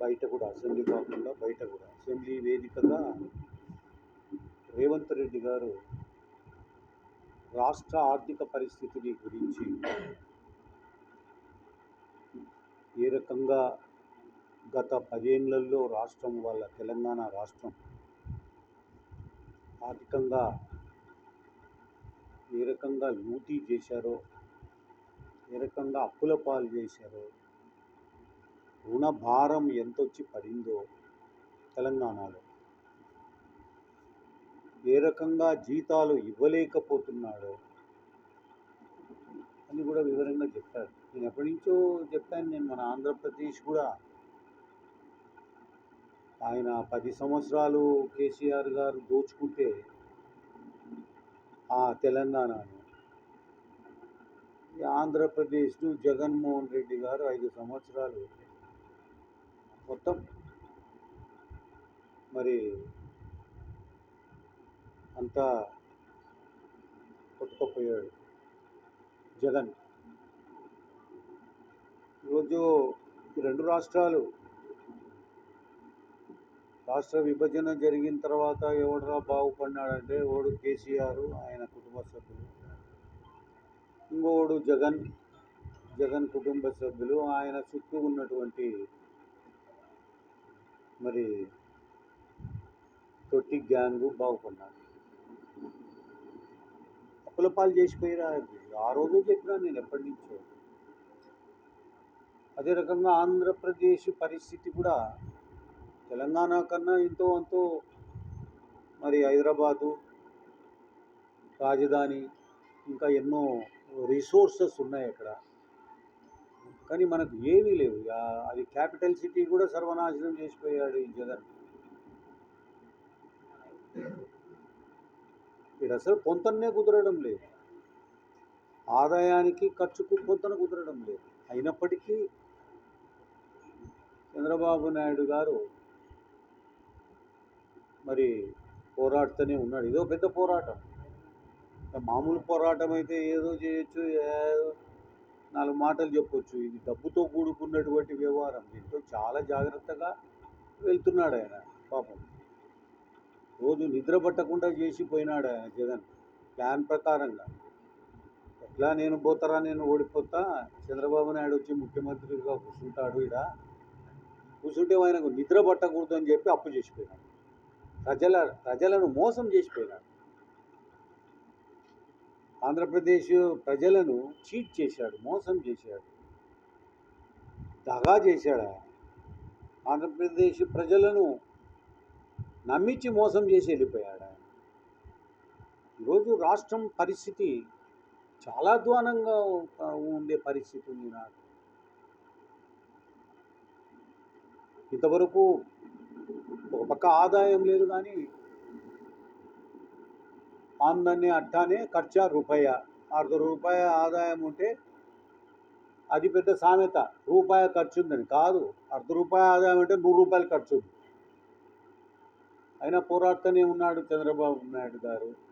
బయట కూడా అసెంబ్లీ కాకుండా బయట కూడా. అసెంబ్లీ వేదికగా రేవంత్ రెడ్డి గారు రాష్ట్ర ఆర్థిక పరిస్థితిని గురించి ఏ రకంగా గత పదేళ్ళలో రాష్ట్రం వాళ్ళ తెలంగాణ రాష్ట్రం ఆర్థికంగా ఏ రకంగా లూటీ చేశారో ఏ రకంగా అప్పుల పాలు చేశారో రుణభారం ఎంత వచ్చి పడిందో తెలంగాణలో. ఏ రకంగా జీతాలు ఇవ్వలేకపోతున్నాడో అని కూడా వివరంగా చెప్పారు. నేను ఎప్పటి నుంచో చెప్పాను నేను మన ఆంధ్రప్రదేశ్ కూడా ఆయన పది సంవత్సరాలు కేసీఆర్ గారు దోచుకుంటే ఆ తెలంగాణను. ఈ ఆంధ్రప్రదేశ్ను జగన్మోహన్ రెడ్డి గారు ఐదు సంవత్సరాలు మొత్తం. మరి అంతా కొట్టుకుపోయాడు జగన్. ఈరోజు రెండు రాష్ట్రాలు రాష్ట్ర విభజన జరిగిన తర్వాత ఎవడరా బాగుపడినాడంటే ఓడు కేసీఆర్ ఆయన కుటుంబ సభ్యులు. ఇంకోడు జగన్ జగన్ కుటుంబ సభ్యులు. ఆయన చుట్టూ ఉన్నటువంటి మరి తొట్టి గ్యాంగు బాగుపడ్డాను అప్పుల పాలు చేసిపోయిరా ఆ రోజు చెప్పినా నేను ఎప్పటి నుంచో. అదే రకంగా ఆంధ్రప్రదేశ్ పరిస్థితి కూడా తెలంగాణ కన్నా ఎంతో అంతో మరి హైదరాబాదు రాజధాని ఇంకా ఎన్నో రిసోర్సెస్ ఉన్నాయి అక్కడ. కానీ మనకు ఏమీ లేవు. అది క్యాపిటల్ సిటీ కూడా సర్వనాశనం చేసిపోయాడు ఈ జగన్. ఇక్కడ అసలు పొంతన్నే కుదరడం లేదు. ఆదాయానికి ఖర్చుకు పొంతన కుదరడం లేదు. అయినప్పటికీ చంద్రబాబు నాయుడు గారు మరి పోరాడుతూనే ఉన్నాడు. ఇదో పెద్ద పోరాటం. మామూలు పోరాటం అయితే ఏదో చేయొచ్చు ఏదో నాలుగు మాటలు చెప్పొచ్చు. ఇది డబ్బుతో కూడుకున్నటువంటి వ్యవహారం. దీంట్లో చాలా జాగ్రత్తగా వెళ్తున్నాడు ఆయన పాపం. రోజు నిద్ర పట్టకుండా చేసిపోయినాడు ఆయన జగన్ ప్లాన్ ప్రకారంగా. ఎట్లా నేను పోతారా నేను ఓడిపోతా? చంద్రబాబు నాయుడు వచ్చి ముఖ్యమంత్రిగా కూర్చుంటాడు ఇడ కూర్చుంటే ఆయనకు నిద్ర పట్టకూడదు అని చెప్పి అప్పు చేసిపోయినాడు. ప్రజల ప్రజలను మోసం చేసిపోయినాడు. ఆంధ్రప్రదేశ్ ప్రజలను చీట్ చేశాడు మోసం చేశాడు దగా చేశాడా? ఆంధ్రప్రదేశ్ ప్రజలను నమ్మించి మోసం చేసి వెళ్ళిపోయాడు? ఆయన ఈరోజు రాష్ట్రం పరిస్థితి చాలా అధ్వానంగా ఉండే పరిస్థితి ఉంది నాకు. ఇంతవరకు ఒక పక్క ఆదాయం లేదు కానీ ఆమ్దాన్ని అట్టానే ఖర్చా రూపాయ? అర్ధ రూపాయ ఆదాయం ఉంటే అది పెద్ద సామెత. రూపాయ ఖర్చు ఉందని కాదు. అర్ధ రూపాయ ఆదాయం అంటే నూరు రూపాయలు ఖర్చు ఉంది అయినా పోరాడుతూనే ఉన్నాడు చంద్రబాబు నాయుడు గారు.